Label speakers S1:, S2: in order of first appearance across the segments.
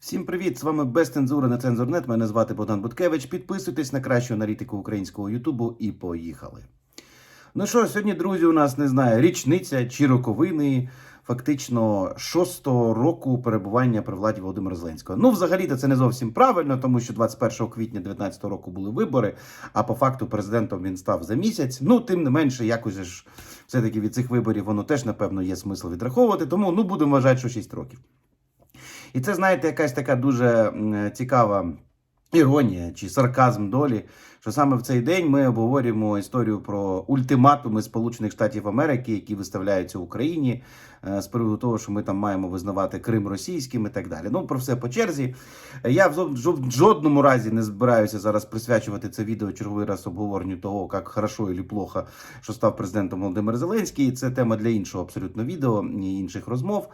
S1: Всім привіт! З вами без цензури на цензурнет. Мене звати Богдан Буткевич. Підписуйтесь на кращу аналітику українського Ютубу і поїхали. Ну що, сьогодні, друзі, у нас не знаю, річниця чи роковини фактично шостого року перебування при владі Володимира Зеленського. Ну, взагалі-то це не зовсім правильно, тому що 21 квітня 2019 року були вибори, а по факту президентом він став за місяць. Ну, тим не менше, якось ж все-таки від цих виборів воно теж, напевно, є смисл відраховувати. Тому ну будемо вважати, що 6 років. І це, знаєте, якась така дуже цікава іронія чи сарказм долі, що саме в цей день ми обговорюємо історію про ультиматуми Сполучених Штатів Америки, які виставляються Україні е, з приводу того, що ми там маємо визнавати Крим російським і так далі. Ну про все по черзі. Я в в жодному разі не збираюся зараз присвячувати це відео черговий раз обговоренню того, як хорошо і плохо, що став президентом Володимир Зеленський. Це тема для іншого абсолютно відео і інших розмов.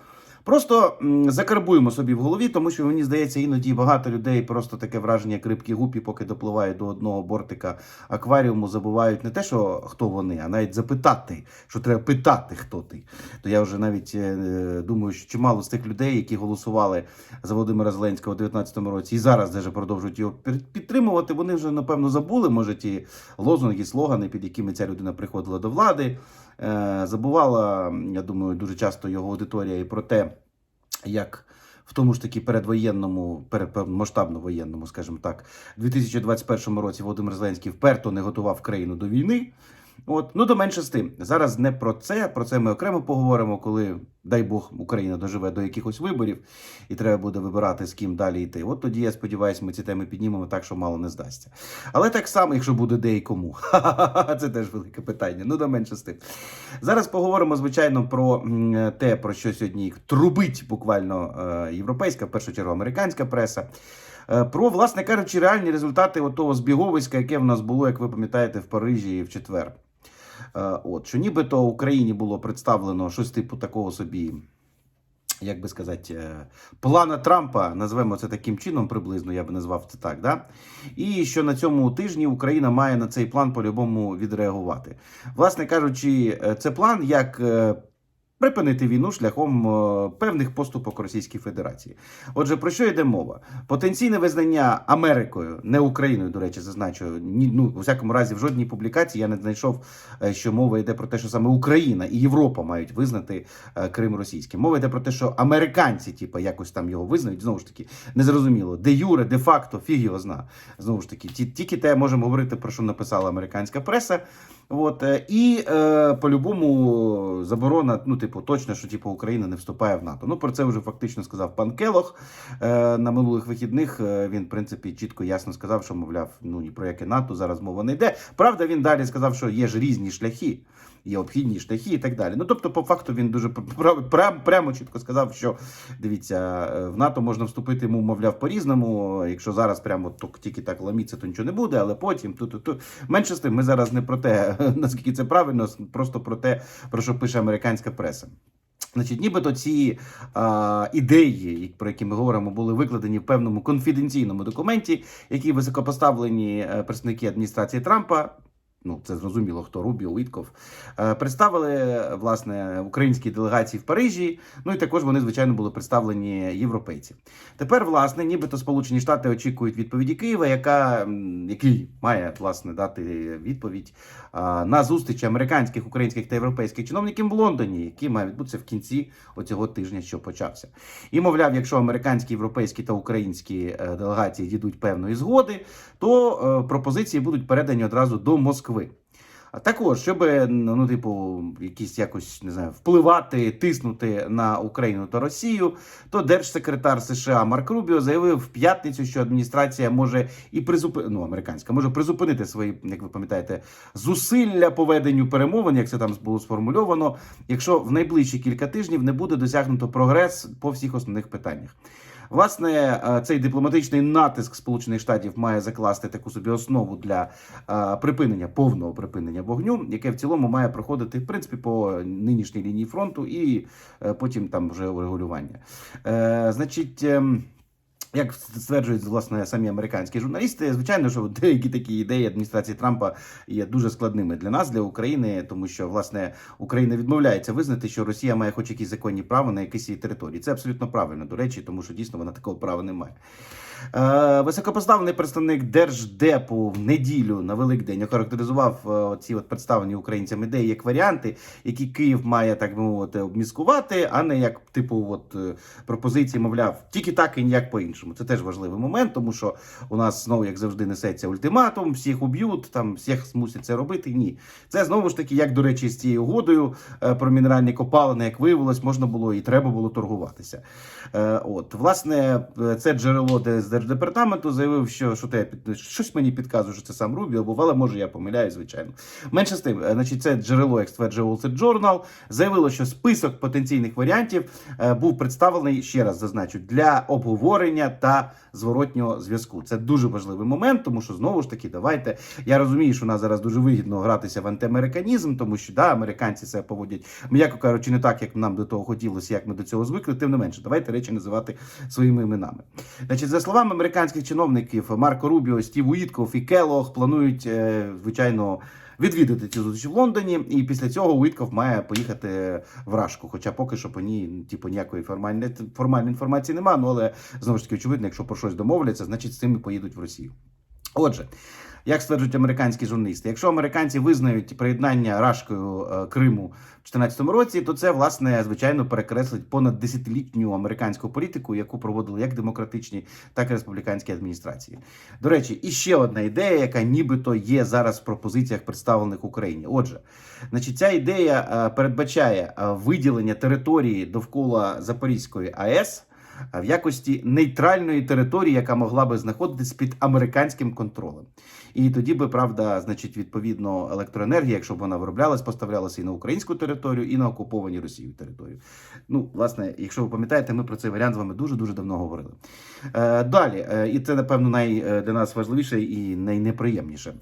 S1: Просто закарбуємо собі в голові, тому що мені здається, іноді багато людей просто таке враження як рибки гупі, поки допливають до одного бортика акваріуму, забувають не те, що хто вони, а навіть запитати, що треба питати, хто ти. То я вже навіть е, думаю, що чимало з тих людей, які голосували за Володимира Зеленського у 2019 році, і зараз даже продовжують його під- підтримувати. Вони вже напевно забули, може, ті лозунги, слогани, під якими ця людина приходила до влади. Е, Забувала, я думаю, дуже часто його аудиторія і про те, як в тому ж таки передвоєнному, перед масштабно воєнному, скажімо так, 2021 році Володимир Зеленський вперто не готував країну до війни. От, ну до менше з тим. Зараз не про це. Про це ми окремо поговоримо, коли, дай Бог, Україна доживе до якихось виборів, і треба буде вибирати, з ким далі йти. От тоді я сподіваюся, ми ці теми піднімемо так, що мало не здасться. Але так само, якщо буде де кому. Це теж велике питання. Ну, до менше з тим. Зараз поговоримо, звичайно, про те, про що сьогодні трубить буквально е, європейська, в першу чергу американська преса. Е, Про, власне кажучи, реальні результати того збіговиська, яке в нас було, як ви пам'ятаєте, в Парижі в четвер. Е, От, що нібито Україні було представлено щось типу такого собі, як би сказати, е, плана Трампа, назвемо це таким чином, приблизно, я би назвав це так. Да? І що на цьому тижні Україна має на цей план по-любому відреагувати. Власне кажучи, е, це план як. Припинити війну шляхом е, певних поступок Російської Федерації. Отже, про що йде мова? Потенційне визнання Америкою, не Україною, до речі, зазначу. Ні, ну, у всякому разі, в жодній публікації я не знайшов, е, що мова йде про те, що саме Україна і Європа мають визнати е, Крим російським. Мова йде про те, що американці, типу, якось там його визнають. Знову ж таки, незрозуміло, де юре, де факто, фіг його зна. Знову ж таки, тільки те можемо говорити про що написала американська преса. От і по-любому заборона, ну, типу, точно, що типу Україна не вступає в НАТО. Ну про це вже фактично сказав пан Келох е, на минулих вихідних. Е, він, в принципі, чітко ясно сказав, що мовляв, ну ні про яке НАТО зараз мова не йде. Правда, він далі сказав, що є ж різні шляхи. Є обхідні шляхи і так далі. Ну тобто, по факту, він дуже прям, прям, прямо чітко сказав, що дивіться, е, в НАТО можна вступити йому, мовляв, по-різному. Якщо зараз прямо тільки- так ламіться, то нічого не буде, але потім ту ту ту менше з тим. Ми зараз не про те, наскільки це правильно, просто про те, про що пише американська преса. Значить, нібито ці а, ідеї, про які ми говоримо, були викладені в певному конфіденційному документі, які високопоставлені е, представники адміністрації Трампа. Ну, це зрозуміло, хто Рубіо, Уітков, е, представили власне українські делегації в Парижі. Ну і також вони, звичайно, були представлені європейці. Тепер, власне, нібито Сполучені Штати очікують відповіді Києва, яка який має власне дати відповідь на зустрічі американських, українських та європейських чиновників в Лондоні, які мають відбутися в кінці оцього тижня, що почався. І мовляв, якщо американські, європейські та українські е, делегації дійдуть певної згоди, то е, пропозиції будуть передані одразу до Москви. А також, щоб ну, типу, якісь якось не знаю, впливати, тиснути на Україну та Росію, то держсекретар США Марк Рубіо заявив в п'ятницю, що адміністрація може і призупинити, ну, американська може призупинити свої, як ви пам'ятаєте, зусилля по веденню перемовин, як це там було сформульовано, якщо в найближчі кілька тижнів не буде досягнуто прогрес по всіх основних питаннях. Власне, е, цей дипломатичний натиск Сполучених Штатів має закласти таку собі основу для е, припинення повного припинення вогню, яке в цілому має проходити в принципі по нинішній лінії фронту, і е, потім там вже урегулювання. Значить. Як стверджують власне самі американські журналісти, звичайно, що деякі такі ідеї адміністрації Трампа є дуже складними для нас, для України, тому що власне Україна відмовляється визнати, що Росія має хоч якісь законні права на якісь території. Це абсолютно правильно, до речі, тому що дійсно вона такого права не має. Е, Високопоставлений представник Держдепу в неділю на Великдень охарактеризував е, ці от представлені українцям ідеї як варіанти, які Київ має так би мовити обміскувати, а не як типу от е, пропозиції, мовляв, тільки так і ніяк по-іншому. Це теж важливий момент, тому що у нас знову, як завжди, несеться ультиматум, всіх уб'ють, там всіх змусять це робити. Ні, це знову ж таки, як до речі, з цією угодою про мінеральні копалини, як виявилось, можна було і треба було торгуватися. От, власне, це джерело де з держдепартаменту заявив, що, що те щось мені підказує, що це сам Рубіо, був, але може я помиляюсь, звичайно. Менше з тим, е, значить, це джерело, як стверджує Wall Street Journal, заявило, що список потенційних варіантів е, був представлений ще раз зазначу для обговорення та зворотнього зв'язку. Це дуже важливий момент, тому що знову ж таки, давайте. Я розумію, що у нас зараз дуже вигідно гратися в антиамериканізм, тому що да, американці себе поводять, м'яко кажучи, не так, як нам до того хотілося, як ми до цього звикли. Тим не менше, давайте речі називати своїми іменами. Значить, за словами американських чиновників Марко Рубіо, Стів Уітков і Келох планують, е, звичайно. Відвідати цю зустріч в Лондоні, і після цього Уітков має поїхати в Рашку. Хоча поки що по ній, типу, ніякої формальної формальної інформації немає. Ну але знову ж таки, очевидно, якщо про щось домовляться, значить з цим і поїдуть в Росію. Отже, як стверджують американські журналісти, якщо американці визнають приєднання Рашкою е, Криму в 2014 році, то це власне звичайно перекреслить понад десятилітню американську політику, яку проводили як демократичні, так і республіканські адміністрації. До речі, і ще одна ідея, яка нібито є зараз в пропозиціях представлених Україні. Отже, значить, ця ідея е, передбачає е, виділення території довкола Запорізької АЕС в якості нейтральної території, яка могла би знаходитись під американським контролем. І тоді би правда, значить, відповідно, електроенергія, якщо б вона вироблялась, поставлялася і на українську територію, і на окуповані Росією територію. Ну, власне, якщо ви пам'ятаєте, ми про цей варіант з вами дуже дуже давно говорили. Е, далі, е, і це напевно най е, для нас важливіше і найнеприємніше.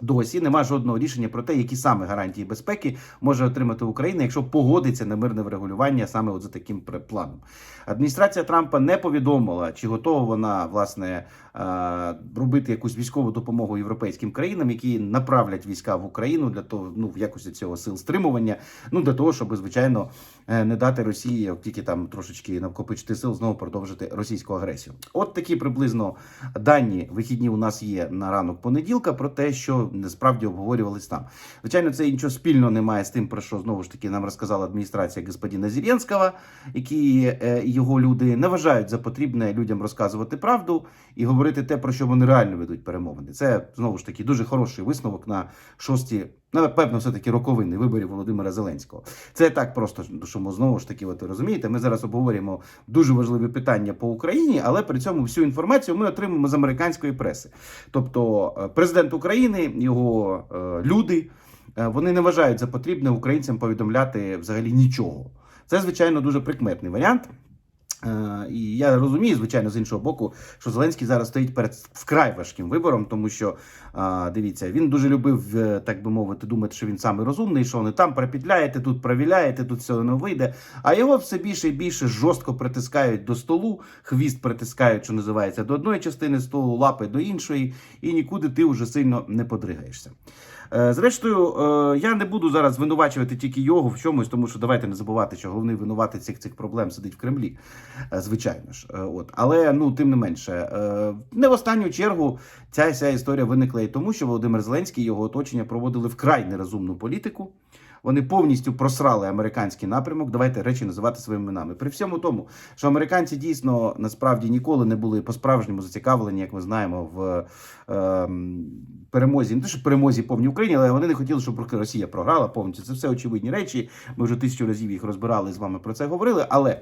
S1: Досі нема жодного рішення про те, які саме гарантії безпеки може отримати Україна, якщо погодиться на мирне врегулювання саме от за таким планом. Адміністрація Трампа не повідомила, чи готова вона власне е, робити якусь військову допомогу європейським країнам, які направлять війська в Україну для того, ну в якості цього сил стримування. Ну для того, щоб звичайно е, не дати Росії, як тільки там трошечки накопичити сил, знову продовжити російську агресію. От такі приблизно дані вихідні у нас є на ранок понеділка про те, що насправді обговорювалися там. Звичайно, це нічого спільного немає з тим, про що знову ж таки нам розказала адміністрація господина Зеленського, які е, його люди не вважають за потрібне людям розказувати правду і говорити те, про що вони реально ведуть перемовини. Це знову ж таки дуже хороший висновок на шості. Ну, напевно, все таки роковини виборів Володимира Зеленського. Це так просто, що ми знову ж таки, от розумієте, ми зараз обговорюємо дуже важливі питання по Україні, але при цьому всю інформацію ми отримуємо з американської преси. Тобто, е, президент України, його е, люди, е, вони не вважають за потрібне українцям повідомляти взагалі нічого. Це, звичайно, дуже прикметний варіант. І я розумію, звичайно, з іншого боку, що Зеленський зараз стоїть перед вкрай важким вибором, тому що дивіться, він дуже любив, е, так би мовити, думати, що він самий розумний, що вони там пропідляєте, тут провіляєте, тут все не вийде. А його все більше і більше жорстко притискають до столу, хвіст притискають, що називається, до одної частини столу, лапи до іншої, і нікуди ти вже сильно не подригаєшся. Е, Зрештою, е, я не буду зараз звинувачувати тільки його в чомусь, тому що давайте не забувати, що головний винуватець цих цих проблем сидить в Кремлі, звичайно ж. От, але ну тим не менше, не в останню чергу ця вся історія виникла і тому, що Володимир Зеленський і його оточення проводили вкрай нерозумну політику. Вони повністю просрали американський напрямок. Давайте речі називати своїми іменами. При всьому тому, що американці дійсно насправді ніколи не були по-справжньому зацікавлені, як ми знаємо, в ем, перемозі, не те, що перемозі повній Україні, але вони не хотіли, щоб Росія програла повністю. Це все очевидні речі. Ми вже тисячу разів їх розбирали з вами про це говорили. Але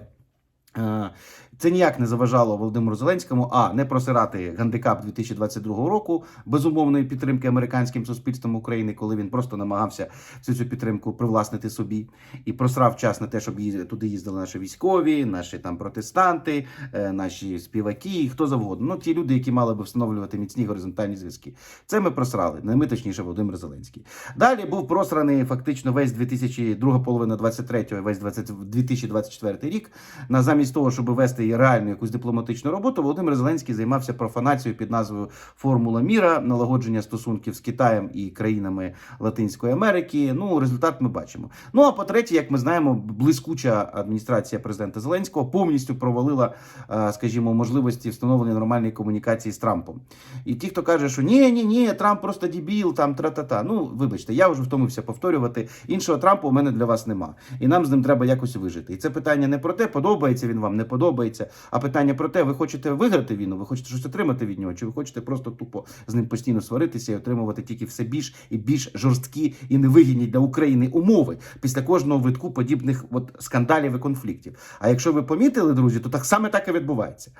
S1: е, це ніяк не заважало Володимиру Зеленському а не просирати гандикап 2022 року безумовної підтримки американським суспільством України, коли він просто намагався всю цю підтримку привласнити собі і просрав час на те, щоб туди їздили наші військові, наші там протестанти, е, наші співаки, хто завгодно. Ну ті люди, які мали би встановлювати міцні горизонтальні зв'язки. Це ми просрали. Не ми, точніше, Володимир Зеленський. Далі був просраний фактично весь 2002 половина 23 і весь 20, 2024 рік. На замість того, щоб вести робити реальну якусь дипломатичну роботу, Володимир Зеленський займався профанацією під назвою Формула Міра, налагодження стосунків з Китаєм і країнами Латинської Америки. Ну, результат ми бачимо. Ну а по-третє, як ми знаємо, блискуча адміністрація президента Зеленського повністю провалила, е, скажімо, можливості встановлення нормальної комунікації з Трампом. І ті, хто каже, що ні, ні, ні, Трамп просто дебіл, там тра-та-та. Ну, вибачте, я вже втомився повторювати. Іншого Трампа у мене для вас нема. І нам з ним треба якось вижити. І це питання не про те, подобається він вам, не подобається, а питання про те, ви хочете виграти війну, ви хочете щось отримати від нього, чи ви хочете просто тупо з ним постійно сваритися і отримувати тільки все більш і більш жорсткі і невигідні для України умови після кожного витку подібних от скандалів і конфліктів. А якщо ви помітили, друзі, то так саме так і відбувається.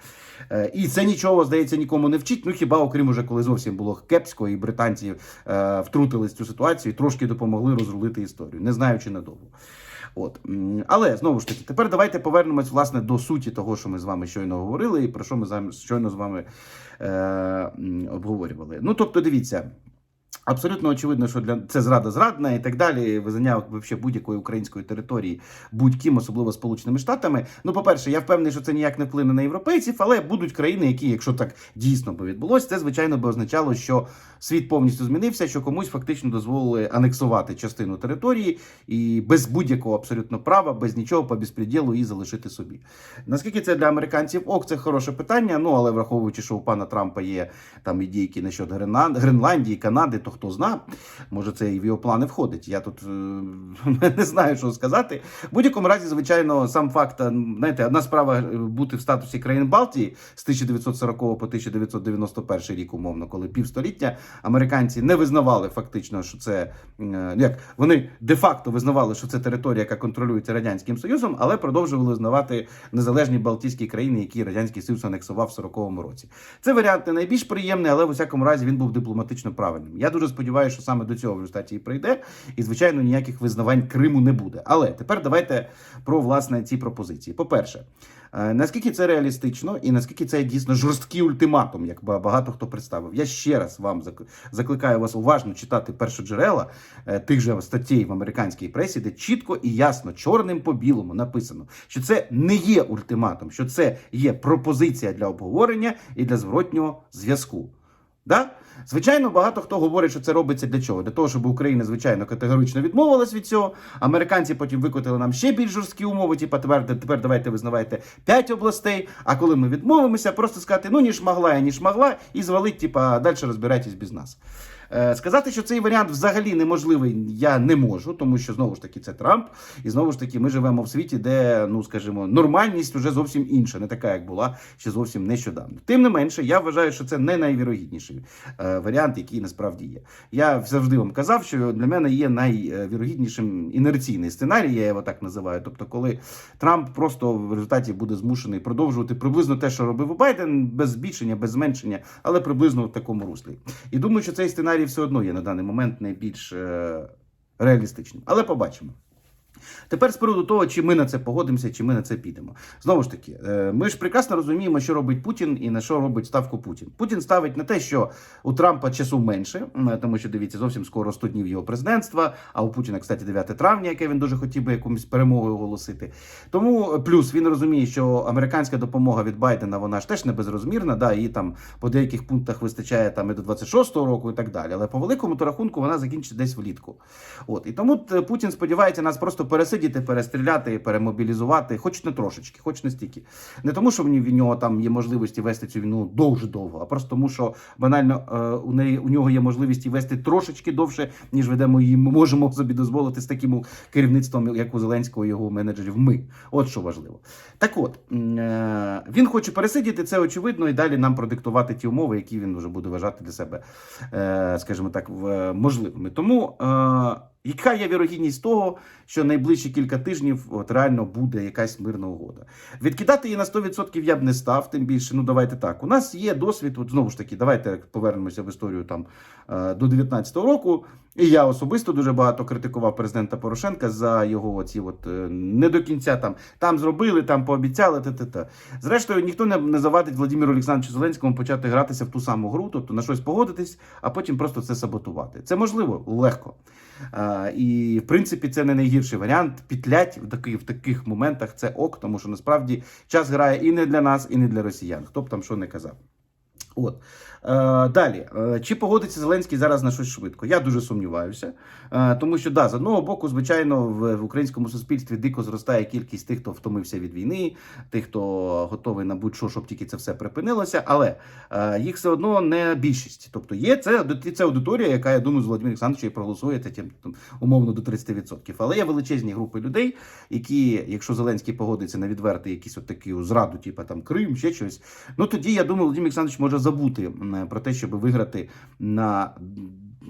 S1: Е, І це нічого, здається, нікому не вчить. Ну хіба окрім уже коли зовсім було кепсько, і британці е, втрутились цю ситуацію і трошки допомогли розрулити історію, не знаючи надовго. От але знову ж таки, тепер давайте повернемось власне до суті того, що ми з вами щойно говорили, і про що ми щойно з вами е, обговорювали. Ну тобто, дивіться. Абсолютно очевидно, що для це зрада зрадна і так далі. Визнання будь-якої української території будь-ким, особливо Сполученими Штатами. Ну, по-перше, я впевнений, що це ніяк не вплине на європейців, але будуть країни, які, якщо так дійсно би відбулося, це звичайно би означало, що світ повністю змінився, що комусь фактично дозволили анексувати частину території і без будь-якого абсолютно права, без нічого по безпреділу і залишити собі. Наскільки це для американців ок, це хороше питання. Ну але враховуючи, що у пана Трампа є там і ідейки насчет Гренланд- Гренландії, Канади, то хто зна, може це і в його плани входить. Я тут е, не знаю, що сказати. В будь-якому разі, звичайно, сам факт, е, знаєте, одна справа е, бути в статусі країн Балтії з 1940 по 1991 рік, умовно, коли півстоліття американці не визнавали фактично, що це е, як вони де-факто визнавали, що це територія, яка контролюється радянським союзом, але продовжували визнавати незалежні Балтійські країни, які радянський союз анексував в 40-му році. Це варіант не найбільш приємний, але в усякому разі він був дипломатично правильним. Я дуже сподіваюся, що саме до цього в результаті і прийде, і звичайно ніяких визнавань Криму не буде. Але тепер давайте про власне ці пропозиції. По-перше, е, наскільки це реалістично, і наскільки це дійсно жорсткий ультиматум, як багато хто представив. Я ще раз вам закликаю вас уважно читати першоджерела е, тих же статей в американській пресі, де чітко і ясно, чорним по білому написано, що це не є ультиматум, що це є пропозиція для обговорення і для зворотнього зв'язку. Да? Звичайно, багато хто говорить, що це робиться для чого? Для того, щоб Україна, звичайно, категорично відмовилась від цього. Американці потім викотили нам ще більш жорсткі умови. Типа тепер, тепер давайте визнавайте 5 областей. А коли ми відмовимося, просто сказати, ну ніж могла, я ніж могла, і звалить, типа, далі розбирайтесь без нас. Е, Сказати, що цей варіант взагалі неможливий, я не можу, тому що знову ж таки це Трамп, і знову ж таки ми живемо в світі, де ну скажімо, нормальність вже зовсім інша, не така, як була ще зовсім нещодавно. Тим не менше, я вважаю, що це не найвірогідніший е, варіант, який насправді є. Я завжди вам казав, що для мене є найвірогіднішим інерційний сценарій, я його так називаю. Тобто, коли Трамп просто в результаті буде змушений продовжувати приблизно те, що робив Байден, без збільшення, без зменшення, але приблизно в такому руслі. І думаю, що цей сценарій все одно є на даний момент найбільш е, реалістичним. Але побачимо. Тепер з приводу того, чи ми на це погодимося, чи ми на це підемо. Знову ж таки, е, ми ж прекрасно розуміємо, що робить Путін і на що робить ставку Путін. Путін ставить на те, що у Трампа часу менше, тому що дивіться, зовсім скоро 100 днів його президентства. А у Путіна, кстати, 9 травня, яке він дуже хотів би якомусь перемогою оголосити. Тому е, плюс він розуміє, що американська допомога від Байдена вона ж теж не безрозмірна. Да, її там по деяких пунктах вистачає там і до 26-го року, і так далі. Але по великому то рахунку вона закінчиться десь влітку. От і тому Путін сподівається нас просто пересидіти, перестріляти, перемобілізувати, хоч не трошечки, хоч не стільки. Не тому, що в нього там є можливості вести цю війну дуже довго, а просто тому, що банально е, у неї у нього є можливість вести трошечки довше, ніж ведемо її. Ми можемо собі дозволити з таким керівництвом, як у Зеленського, його менеджерів. Ми от що важливо. Так от е, він хоче пересидіти, це очевидно, і далі нам продиктувати ті умови, які він вже буде вважати для себе, е, скажімо так, можливими. Тому. Яка є вірогідність того, що найближчі кілька тижнів от реально буде якась мирна угода? Відкидати її на 100% я б не став, тим більше, ну давайте так. У нас є досвід, от знову ж таки, давайте повернемося в історію там е, до 19-го року. І я особисто дуже багато критикував президента Порошенка за його оці от е, не до кінця там там зробили, там пообіцяли. Та-та-та. Зрештою, ніхто не, завадить Владимиру Олександровичу Зеленському почати гратися в ту саму гру, тобто на щось погодитись, а потім просто це саботувати. Це можливо легко. І в принципі це не найгірший варіант. Пітлять в таких, в таких моментах це ок, тому що насправді час грає і не для нас, і не для росіян. Хто б там що не казав. От. Е, далі, Е, чи погодиться Зеленський зараз на щось швидко? Я дуже сумніваюся. Е, тому що, да, з одного боку, звичайно, в, українському суспільстві дико зростає кількість тих, хто втомився від війни, тих, хто готовий на будь-що, щоб тільки це все припинилося. Але їх все одно не більшість. Тобто є це, це аудиторія, яка, я думаю, з Володимиром Олександровичем проголосує тим, умовно до 30%. Але є величезні групи людей, які, якщо Зеленський погодиться на відверти якісь от такі зраду, типу там Крим, ще щось, ну тоді я думаю, Володимир Олександрович може забути про те, щоб виграти на.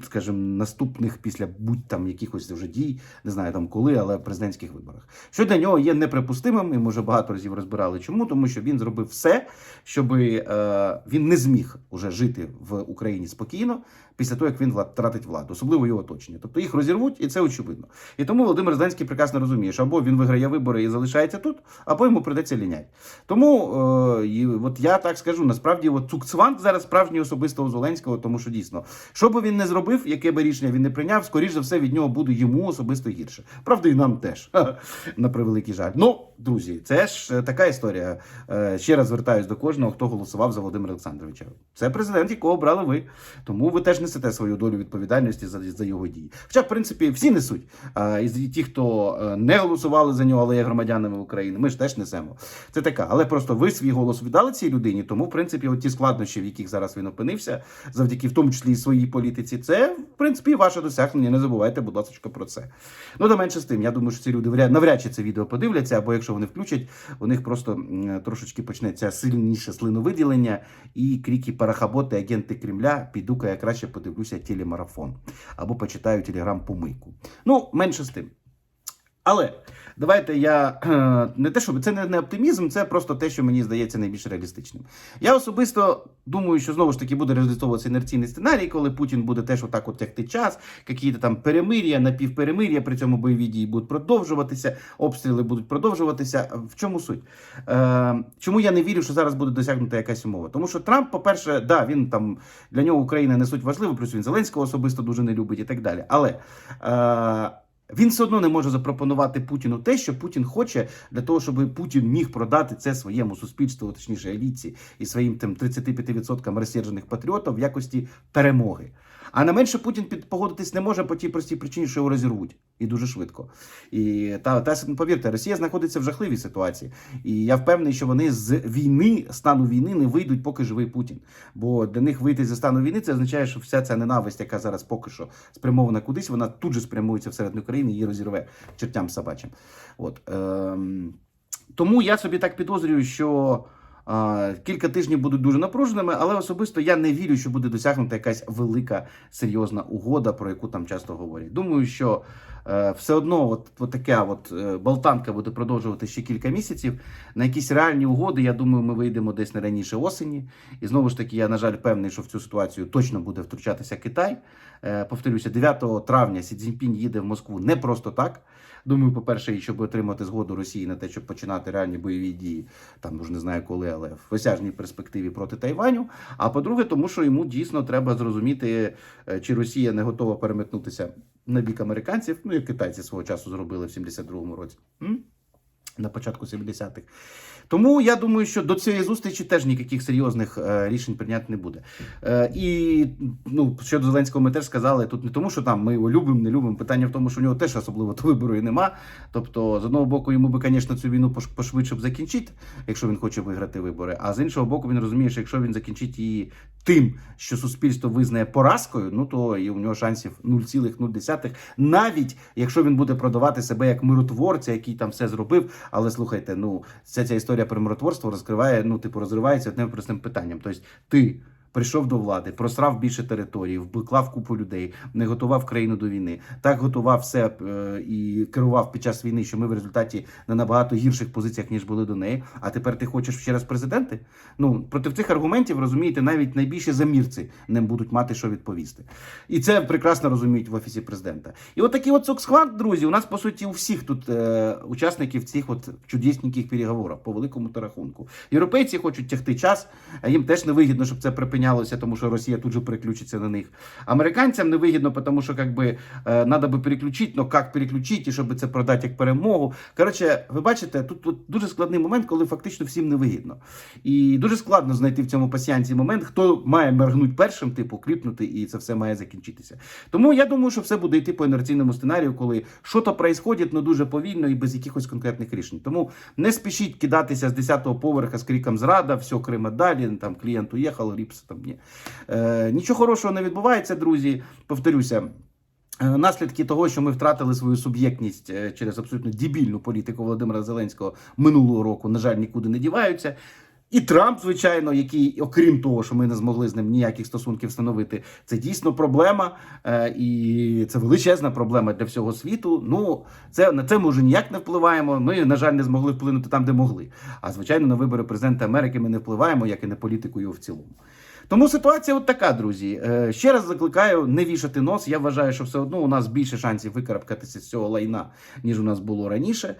S1: Скажімо, наступних після будь там якихось вже дій, не знаю там коли, але в президентських виборах, що для нього є неприпустимим, і ми вже багато разів розбирали. Чому? Тому що він зробив все, щоб е, він не зміг уже жити в Україні спокійно після того, як він втратить владу, особливо його оточення. Тобто їх розірвуть, і це очевидно. І тому Володимир Зеленський прекрасно розуміє, що або він виграє вибори і залишається тут, або йому прийдеться лінять. Тому е, от я так скажу, насправді, от цукцванг зараз справжній особисто у Зеленського, тому що дійсно, що би він не зробив, яке би рішення він не прийняв, скоріш за все від нього буде йому особисто гірше. Правда, і нам теж на превеликий жаль. Ну, друзі, це ж е, така історія. Е, Ще раз звертаюсь до кожного, хто голосував за Володимира Олександровича. Це президент, якого обрали ви. Тому ви теж несете свою долю відповідальності за, за його дії. Хоча, в принципі, всі несуть. І ті, хто е, не голосували за нього, але є громадянами України, ми ж теж несемо. Це така. Але просто ви свій голос віддали цій людині. Тому, в принципі, от ті складнощі, в яких зараз він опинився, завдяки в тому числі і своїй політиці, це в принципі ваше досягнення. Не забувайте, будь ласка, про це. Ну, до менше з тим, я думаю, що ці люди навряд чи це відео подивляться, або якщо вони включать, у них просто трошечки почнеться сильніше слиновиділення і кріки парахаботи, агенти Кремля. Піду-ка я краще подивлюся телемарафон або почитаю телеграм-помийку. Ну, менше з тим. Але давайте я не те, щоб це не, не оптимізм, це просто те, що мені здається найбільш реалістичним. Я особисто думаю, що знову ж таки буде реалізовуватися інерційний сценарій, коли Путін буде теж отак от тягти час, якісь там перемир'я, напівперемир'я, при цьому бойові дії будуть продовжуватися, обстріли будуть продовжуватися. В чому суть? Е, чому я не вірю, що зараз буде досягнута якась умова? Тому що Трамп, по-перше, да, він там для нього Україна не суть важливо, плюс він Зеленського особисто дуже не любить і так далі. Але. Е, він все одно не може запропонувати Путіну те, що Путін хоче для того, щоб Путін міг продати це своєму суспільству, точніше еліці і своїм тим 35% розсержених патріотів в якості перемоги. А на менше Путін погодитись не може по тій простій причині, що його розірвуть і дуже швидко. І та, та повірте, Росія знаходиться в жахливій ситуації. І я впевнений, що вони з війни, стану війни, не вийдуть, поки живий Путін. Бо для них вийти зі стану війни, це означає, що вся ця ненависть, яка зараз поки що спрямована кудись, вона тут же спрямується всередину країни і її розірве чертям собачим. От ем, тому я собі так підозрюю, що. Кілька тижнів будуть дуже напруженими, але особисто я не вірю, що буде досягнута якась велика серйозна угода, про яку там часто говорять. Думаю, що е, все одно, от, от така от е, болтанка буде продовжувати ще кілька місяців. На якісь реальні угоди, я думаю, ми вийдемо десь не раніше осені. І знову ж таки, я на жаль певний, що в цю ситуацію точно буде втручатися Китай. Е, повторюся, 9 травня Сі Цзіньпінь їде в Москву не просто так. Думаю, по-перше, і щоб отримати згоду Росії на те, щоб починати реальні бойові дії, там уже не знаю коли, але в осяжній перспективі проти Тайваню. А по-друге, тому що йому дійсно треба зрозуміти, е, чи Росія не готова переметнутися на бік американців, ну як китайці свого часу зробили в 72-му році. На початку 70-х. Тому я думаю, що до цієї зустрічі теж ніяких серйозних е, рішень прийняти не буде. Е, і ну, щодо Зеленського ми теж сказали, тут не тому, що там ми його любимо, не любимо. Питання в тому, що в нього теж особливо то вибору і нема. Тобто, з одного боку, йому би, звісно, цю війну пошвидше б закінчити, якщо він хоче виграти вибори. А з іншого боку, він розуміє, що якщо він закінчить її тим, що суспільство визнає поразкою, ну то і у нього шансів 0,0. Навіть якщо він буде продавати себе як миротворця, який там все зробив. Але слухайте, ну ця ця історія про миротворство розкриває, ну типу розривається одним простим питанням. Тобто, ти. Прийшов до влади, просрав більше території, вклав купу людей, не готував країну до війни. Так готував все е, і керував під час війни, що ми в результаті на набагато гірших позиціях ніж були до неї. А тепер ти хочеш ще раз президенти? Ну проти цих аргументів розумієте, навіть найбільші замірці не будуть мати що відповісти. І це прекрасно розуміють в офісі президента. І от такий от суксхват, друзі, у нас по суті у всіх тут е, учасників цих от чудесненьких переговорів по великому та рахунку. Європейці хочуть тягти час, а їм теж не вигідно, щоб це припинялося. Прийнялося, тому що Росія тут же переключиться на них. Американцям невигідно, тому що как би, надо би переключити, але як переключити, і щоб це продати як перемогу. Коротше, ви бачите, тут, тут дуже складний момент, коли фактично всім невигідно. І дуже складно знайти в цьому пасіянці момент, хто має мергнути першим, типу, кліпнути, і це все має закінчитися. Тому я думаю, що все буде йти по інерційному сценарію, коли що-то відбувається, але дуже повільно і без якихось конкретних рішень. Тому не спішіть кидатися з 10-го поверха з криком зрада, все Крима далі, там клієнт уїхав, ріпс ні. Е, нічого хорошого не відбувається, друзі. Повторюся. Е, Наслідки того, що ми втратили свою суб'єктність е, через абсолютно дебільну політику Володимира Зеленського минулого року, на жаль, нікуди не діваються. І Трамп, звичайно, який, окрім того, що ми не змогли з ним ніяких стосунків встановити, це дійсно проблема, е, і це величезна проблема для всього світу. Ну, це на це ми вже ніяк не впливаємо. Ми, на жаль, не змогли вплинути там, де могли. А звичайно, на вибори президента Америки ми не впливаємо, як і на політикою в цілому. Тому ситуація от така, друзі. Е, Ще раз закликаю не вішати нос. Я вважаю, що все одно у нас більше шансів викарабкатися з цього лайна, ніж у нас було раніше. Е,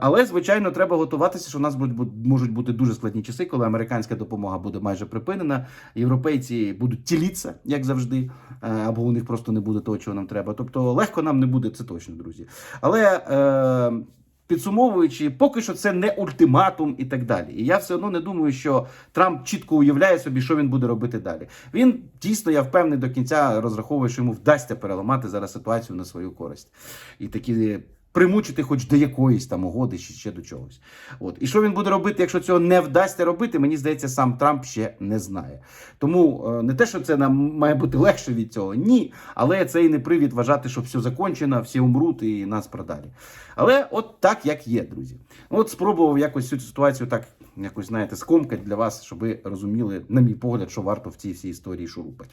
S1: Але, звичайно, треба готуватися, що у нас можуть бути дуже складні часи, коли американська допомога буде майже припинена. Європейці будуть тіліться, як завжди, е, або у них просто не буде того, чого нам треба. Тобто легко нам не буде, це точно, друзі. Але. Е, Підсумовуючи, поки що це не ультиматум і так далі. І я все одно не думаю, що Трамп чітко уявляє собі, що він буде робити далі. Він дійсно, я впевнений, до кінця розраховує, що йому вдасться переламати зараз ситуацію на свою користь. І такі примучити хоч до якоїсь там угоди, чи ще до чогось. От. І що він буде робити, якщо цього не вдасться робити, мені здається, сам Трамп ще не знає. Тому е, не те, що це нам має бути легше від цього, ні. Але це і не привід вважати, що все закончено, всі умруть і нас продалі. Але от так, як є, друзі. От спробував якось цю ситуацію так, якось, знаєте, скомкати для вас, щоб ви розуміли, на мій погляд, що варто в цій всій історії шурупати.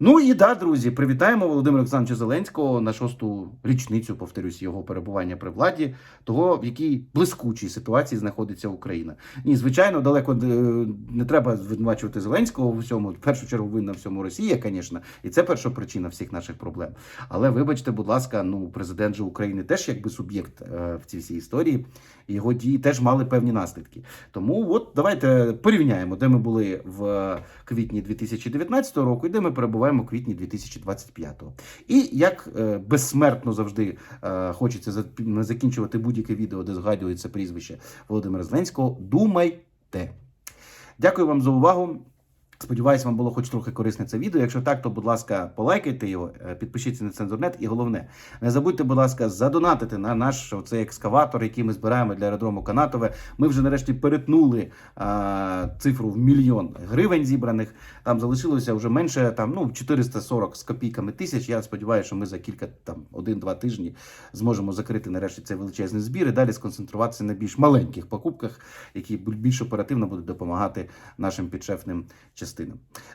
S1: Ну і да, друзі, привітаємо Володимира Олександровича Зеленського на шосту річницю, повторюсь, його перебування при владі, того, в якій блискучій ситуації знаходиться Україна. Ні, звичайно, далеко е, не треба звинувачувати Зеленського в усьому. В першу чергу винна всьому Росія, звісно, і це перша причина всіх наших проблем. Але вибачте, будь ласка, ну президент же України теж якби суб'єкт е, в цій всій історії. Його дії теж мали певні наслідки. Тому от давайте порівняємо, де ми були в квітні 2019 року і де ми перебуваємо в квітні 2025-го. І як е, безсмертно завжди е, хочеться за- закінчувати будь-яке відео, де згадується прізвище Володимира Зеленського. Думайте. Дякую вам за увагу. Сподіваюсь, вам було хоч трохи корисне це відео. Якщо так, то будь ласка, полайкайте його, е, підпишіться на цензурнет. І головне, не забудьте, будь ласка, задонатити на наш цей екскаватор, який ми збираємо для аеродрому Канатове. Ми вже нарешті перетнули а, цифру в мільйон гривень зібраних. Там залишилося вже менше там ну 440 з копійками тисяч. Я сподіваюся, що ми за кілька там один-два тижні зможемо закрити нарешті цей величезний збір і далі сконцентруватися на більш маленьких покупках, які більш оперативно будуть допомагати нашим підшефним частинам.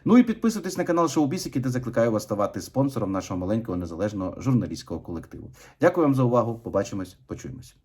S1: Ну і підписуйтесь на канал Шоу Бісики, де закликаю вас ставати спонсором нашого маленького незалежного журналістського колективу. Дякую вам за увагу. Побачимось, почуємось.